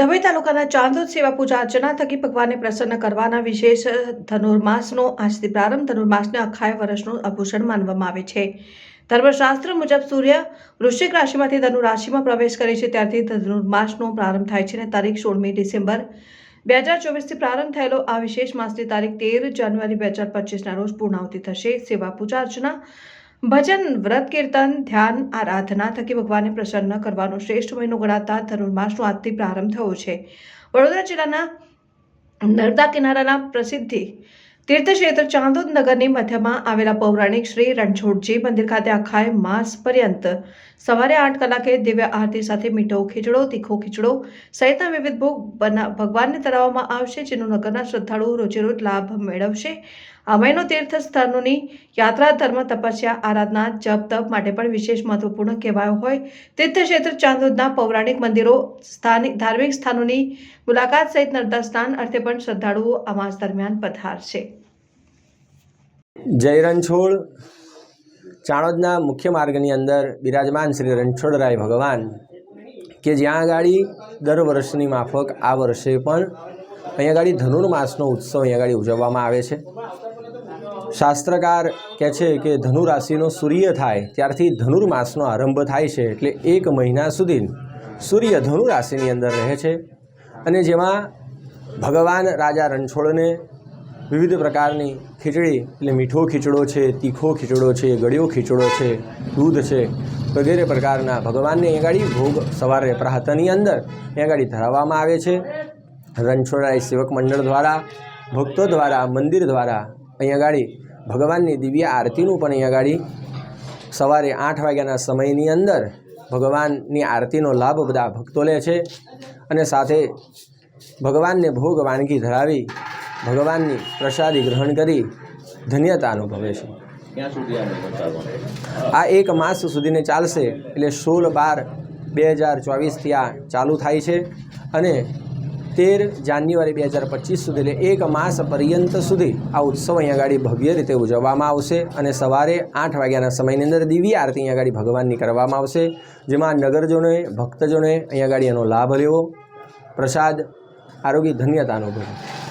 ડભોઈ તાલુકાના ચાંદોદ સેવા પૂજા અર્ચના થકી ભગવાનને પ્રસન્ન કરવાના વિશેષ ધનુર્માસનો આજથી પ્રારંભ. ધનુર્માસને અખાય વર્ષનું આભૂષણ માનવામાં આવે છે. ધર્મશાસ્ત્ર મુજબ સૂર્ય વૃશ્ચિક રાશિમાંથી ધનુ રાશિમાં પ્રવેશ કરે છે. ત્યારથી ધનુર્માસનો પ્રારંભ થાય છે અને તારીખ સોળમી ડિસેમ્બર બે હજાર ચોવીસથી પ્રારંભ થયેલો આ વિશેષ માસની તારીખ તેર જાન્યુઆરી બે હજાર પચીસના રોજ પૂર્ણાવતી થશે. સેવા પૂજા અર્ચના ભજન, વ્રત, કીર્તન, ધ્યાન, આરાધના થકી ભગવાનને પ્રસન્ન કરવાનો શ્રેષ્ઠ મહિનો ગણાતા ધનુર્માસનો આજથી પ્રારંભ થયો છે. વડોદરા જિલ્લાના નર્મદા કિનારાના પ્રસિદ્ધિ તીર્થક્ષેત્ર ચાંદોદ નગરની મધ્યમાં આવેલા પૌરાણિક શ્રી રણછોડજી મંદિર ખાતે આખાય માસ પર્યંત સવારે આઠ કલાકે દિવ્ય આરતી સાથે મીઠો ખીચડો, તીખો ખીચડો સહિતના વિવિધ ભોગ બના ભગવાનને ધરાવવામાં આવશે, જેનો નગરના શ્રદ્ધાળુઓ રોજેરોજ લાભ મેળવશે. આ તીર્થ સ્થાનોની યાત્રા ધર્મ તપસ્યા, આરાધના, જપ, તપ માટે પણ વિશેષ મહત્વપૂર્ણ કહેવાયો હોય. તીર્થક્ષેત્ર ચાંદોદના પૌરાણિક મંદિરો, સ્થાનિક ધાર્મિક સ્થાનોની મુલાકાત સહિત નર્મદા સ્નાન અર્થે પણ શ્રદ્ધાળુઓ આ માસ દરમિયાન પધારશે જય રણછોડ. ચાણોદના મુખ્ય માર્ગની અંદર બિરાજમાન શ્રી રણછોડરાય ભગવાન કે જ્યાં ગાડી દર વર્ષની માફક આ વર્ષે પણ અહીંયા આગળ ધનુર્માસનો ઉત્સવ અહીંયા ગાડી ઉજવવામાં આવે છે. શાસ્ત્રકાર કહે છે કે ધનુ રાશિનો સૂર્ય થાય ત્યારથી ધનુર્માસનો આરંભ થાય છે એટલે એક મહિના સુધી સૂર્ય ધનુ રાશિની અંદર રહે છે. અને જેમાં ભગવાન રાજા રણછોડને વિવિધ પ્રકારની ખીચડી, એટલે મીઠો ખીચડો છે, તીખો ખીચડો છે, ગળ્યો ખીચડો છે, દૂધ છે, વગેરે પ્રકારના ભગવાનને એ ગાડી ભોગ સવારે પ્રાહતની અંદર એ આગળ ધરાવવામાં આવે છે. રણછોડરાય સેવક મંડળ દ્વારા, ભક્તો દ્વારા, મંદિર દ્વારા અહીંયા ગાડી. ભગવાનની દિવ્ય આરતીનું પણ અહીંયા ગાડી. સવારે આઠ વાગ્યાના સમયની અંદર ભગવાનની આરતીનો લાભ બધા ભક્તો લે છે અને સાથે ભગવાનને ભોગ વાનગી ધરાવી ભગવાનની પ્રસાદી ગ્રહણ કરી ધન્યતા અનુભવે છે. આ આ એક માસ સુધીને ચાલશે એટલે સોળ બાર બે હજાર ચોવીસથી આ ચાલુ થાય છે અને તેર જાન્યુઆરી બે હજાર પચીસ સુધી એટલે એક માસ પર્યંત સુધી આ ઉત્સવ અહીંયા આગળ ભવ્ય રીતે ઉજવવામાં આવશે અને સવારે આઠ વાગ્યાના સમયની અંદર દિવ્ય આરતી અહીંયા આગળ ભગવાનની કરવામાં આવશે, જેમાં નગરજનોએ, ભક્તજનોએ અહીંયા આગળ એનો લાભ લેવો પ્રસાદ, આરોગ્ય, ધન્યતા અનુભવે.